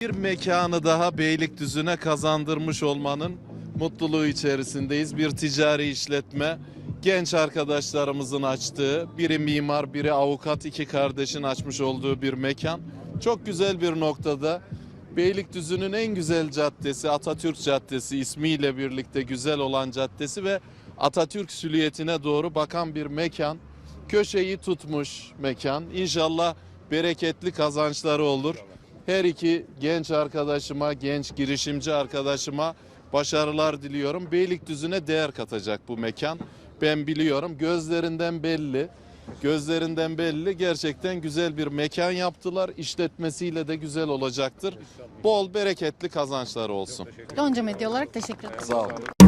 Bir mekanı daha Beylikdüzü'ne kazandırmış olmanın mutluluğu içerisindeyiz. Bir ticari işletme genç arkadaşlarımızın açtığı, biri mimar, biri avukat, iki kardeşin açmış olduğu bir mekan. Çok güzel bir noktada Beylikdüzü'nün en güzel caddesi Atatürk Caddesi ismiyle birlikte güzel olan caddesi ve Atatürk süliyetine doğru bakan bir mekan. Köşeyi tutmuş mekan. İnşallah bereketli kazançları olur. Her iki genç arkadaşıma, genç girişimci arkadaşıma başarılar diliyorum. Beylikdüzü'ne değer katacak bu mekan. Ben biliyorum. Gözlerinden belli. Gözlerinden belli. Gerçekten güzel bir mekan yaptılar. İşletmesiyle de güzel olacaktır. Bol bereketli kazançları olsun. Gonca Medya olarak teşekkür ederim. Sağ olun.